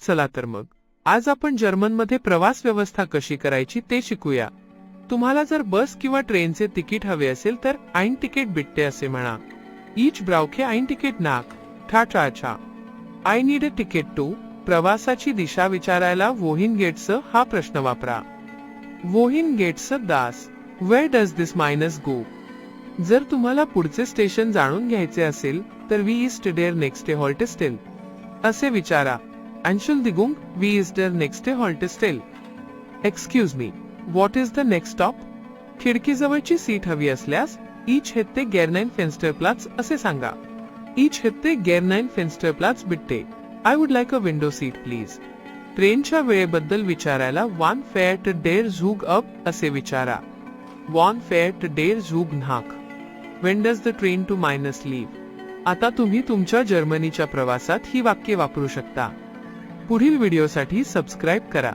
चला तर मग. आज आपण जर्मनमध्ये प्रवास व्यवस्था कशी करायची ते शिकूया. तुम्हाला जर बस किंवा ट्रेनचे तिकीट हवे असेल तर ऐन तिकीट बिट्टे असे म्हणा. इच ब्राउखे ऐन तिकीट नाक. ठा ठा I need a ticket to प्रवासाची दिशा विचारायला वोहिन गेटचं हा प्रश्न वापरा. वोहिन गेटचं Das. Where does this Mainz go जर तुम्हाला पुढचे स्टेशन जाणून घ्यायचे असेल तर वी इस्ट डेअर नेक्स्ट डे हॉल्टेस्टेल असे विचारा. Entschuldigung, wie ist der nächste Haltestell? Excuse me what is the next stop? खिडकीजवळची सीट हवी असल्यास ईच हेत्ते गेरनाइन फेन्स्टर प्लाच असे सांगा ईच हेत्ते गेरनाइन फेन्स्टर प्लाच बिट्टे I would like a window seat please ट्रेनच्या वेळेबद्दल विचारायला वन फेअर डेअर झूग अप असे विचारा वन फेअर डेअर झूग नाक when does the train to Mainz leave आता तुम्ही तुमच्या जर्मनीच्या प्रवासात ही वाक्ये वापरू शकता पुढील व्हिडिओसाठी सबस्क्राईब करा.